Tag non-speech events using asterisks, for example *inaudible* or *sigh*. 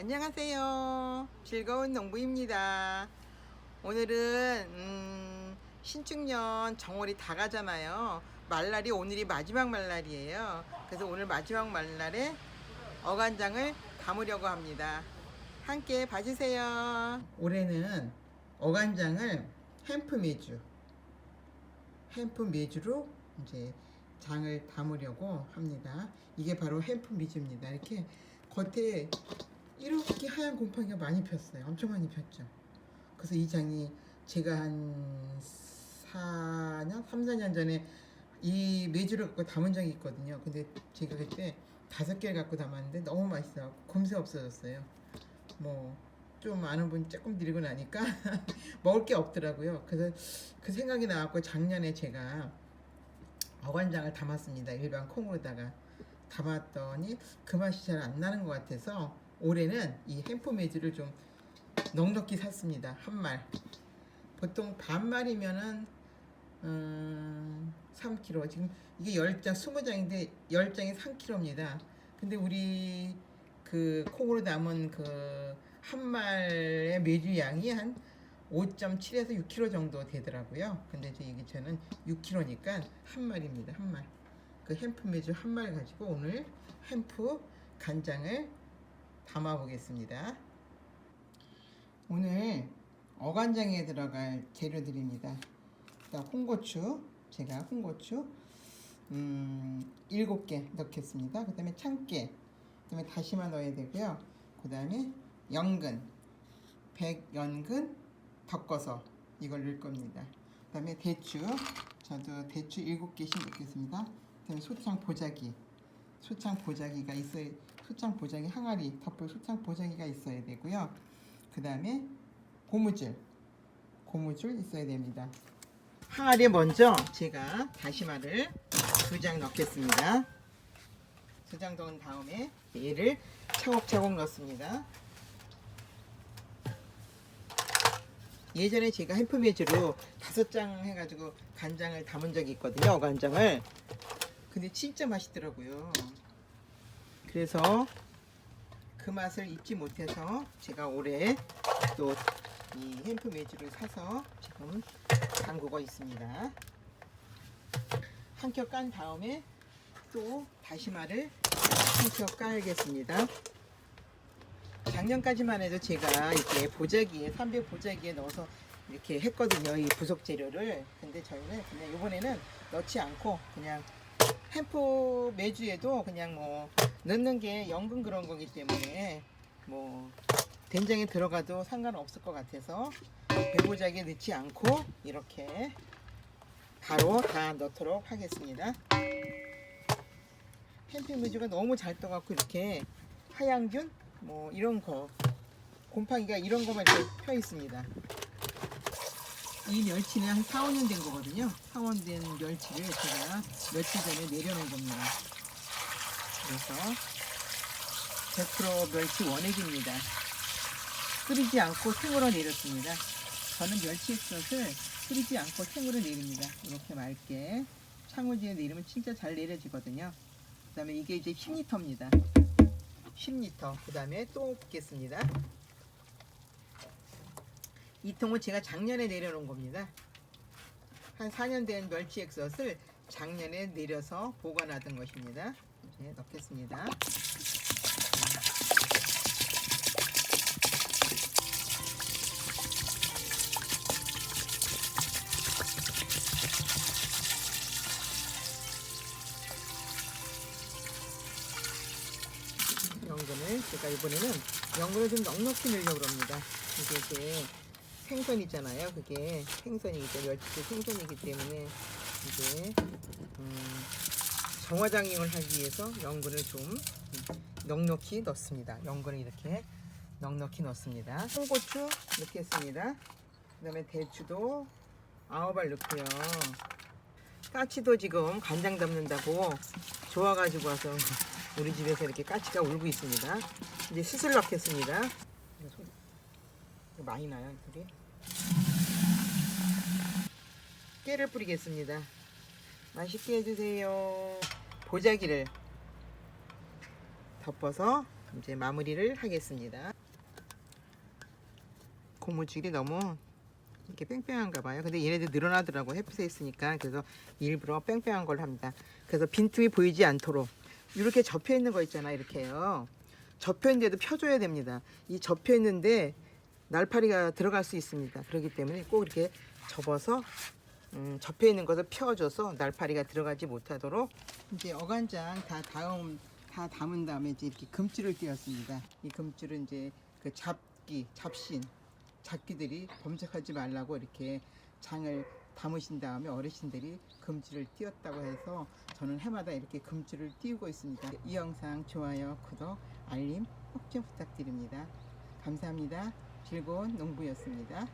안녕하세요. 즐거운 농부입니다. 오늘은 음, 신축년 정월이 다 가잖아요. 말날이 오늘이 마지막 말날이에요. 그래서 오늘 마지막 말날에 어간장을 담으려고 합니다. 함께 봐주세요. 올해는 어간장을 햄프 메주, 햄프 메주로 이제 장을 담으려고 합니다. 이게 바로 햄프 메주입니다. 이렇게 겉에 이렇게 하얀 곰팡이가 많이 폈어요. 엄청 많이 폈죠. 그래서 이 장이 제가 한 4년, 3, 4년 전에 이 메주를 갖고 담은 적이 있거든요. 근데 제가 그때 다섯 개를 갖고 담았는데 너무 맛있어. 금세 없어졌어요. 뭐 좀 아는 분 조금 드리고 나니까 *laughs* 먹을 게 없더라고요. 그래서 그 생각이 나갖고 작년에 제가 어간장을 담았습니다. 일반 콩으로다가 담았더니 그 맛이 잘 안 나는 것 같아서 올해는 이 햄프 메주를 좀 넉넉히 샀습니다. 한 말. 보통 반 말이면은 음, 3kg. 지금 이게 10장, 20장인데 10장이 3kg입니다. 근데 우리 그 콩으로 담은 그 한 말의 메주 양이 한 5.7에서 6kg 정도 되더라고요. 근데 이게 저는 6kg니까 한 말입니다. 한 말. 그 햄프 메주 한 말 가지고 오늘 햄프 간장을 담아 보겠습니다. 오늘 어간장에 들어갈 재료들입니다. 일단 홍고추, 제가 홍고추 음, 7개 넣겠습니다. 그 다음에 참깨, 그 다음에 다시마 넣어야 되고요. 그 다음에 연근, 백연근 덮어서 이걸 넣을 겁니다. 그 다음에 대추, 저도 대추 7개씩 넣겠습니다. 그 다음에 소창 보자기, 소창 보자기가 있어야, 소창 보자기 항아리 덮을 소창 보자기가 있어야 되고요. 그 다음에 고무줄, 고무줄 있어야 됩니다. 항아리에 먼저 제가 다시마를 두 장 넣겠습니다. 두 장 넣은 다음에 얘를 차곡차곡 넣습니다. 예전에 제가 햄프메주로 다섯 장 해가지고 간장을 담은 적이 있거든요. 어간장을. 근데 진짜 맛있더라고요. 그래서 그 맛을 잊지 못해서 제가 올해 또 이 햄프메주를 사서 지금 담그고 있습니다. 한 겹 깐 다음에 또 다시마를 한겹 깔겠습니다. 작년까지만 해도 제가 이렇게 보자기에 300 보자기에 넣어서 이렇게 했거든요. 이 부속 재료를. 근데 저희는 그냥 이번에는 넣지 않고 그냥 햄프 매주에도 그냥 뭐 넣는 게 연근 그런 거기 때문에 뭐 된장에 들어가도 상관없을 것 같아서 배보자기에 넣지 않고 이렇게 바로 다 넣도록 하겠습니다. 캠핑 매주가 너무 잘 떠갖고 이렇게 하양균 뭐 이런 거 곰팡이가 이런 거만 이렇게 펴 있습니다. 이 멸치는 한 4, 5년 된 거거든요. 4, 5년 된 멸치를 제가 며칠 전에 내려놓은 겁니다. 그래서 100% 멸치 원액입니다. 끓이지 않고 생으로 내렸습니다. 저는 멸치 액젓을 끓이지 않고 생으로 내립니다. 이렇게 맑게 창호지에 내리면 진짜 잘 내려지거든요. 그 다음에 이게 이제 10리터입니다. 10리터. 그 다음에 또 붓겠습니다. 이 통은 제가 작년에 내려놓은 겁니다. 한 4년 된 멸치 액젓을 작년에 내려서 보관하던 것입니다. 이제 넣겠습니다. 연근을 제가 이번에는 연근을 좀 넉넉히 넣으려고 합니다. 이게 이제 생선 있잖아요. 그게 생선이기 때문에 멸치 생선이기 때문에 이제 음, 정화장용을 하기 위해서 연근을 좀 넉넉히 넣습니다. 연근을 이렇게 넉넉히 넣습니다. 홍고추 넣겠습니다. 그 다음에 대추도 아홉 알 넣고요. 까치도 지금 간장 담는다고 좋아가지고 와서 우리 집에서 이렇게 까치가 울고 있습니다. 이제 수술 넣겠습니다. 많이 나요, 둘이. 깨를 뿌리겠습니다. 맛있게 해주세요. 보자기를 덮어서 이제 마무리를 하겠습니다. 고무줄이 너무 이렇게 뺑뺑한가 봐요. 근데 얘네들 늘어나더라고 햇빛에 있으니까 그래서 일부러 뺑뺑한 걸 합니다. 그래서 빈틈이 보이지 않도록 이렇게 접혀 있는 거 있잖아 이렇게요. 접혀 있는데도 펴줘야 됩니다. 이 접혀 있는데 날파리가 들어갈 수 있습니다. 그렇기 때문에 꼭 이렇게 접어서 음, 접혀 있는 것을 펴줘서 날파리가 들어가지 못하도록 이제 어간장 다 다음 다 담은 다음에 이제 이렇게 금줄을 띄웠습니다. 이 금줄은 이제 그 잡기 잡신 잡기들이 범접하지 말라고 이렇게 장을 담으신 다음에 어르신들이 금줄을 띄웠다고 해서 저는 해마다 이렇게 금줄을 띄우고 있습니다. 이 영상 좋아요, 구독, 알림 꼭 좀 부탁드립니다. 감사합니다. 즐거운 농부였습니다.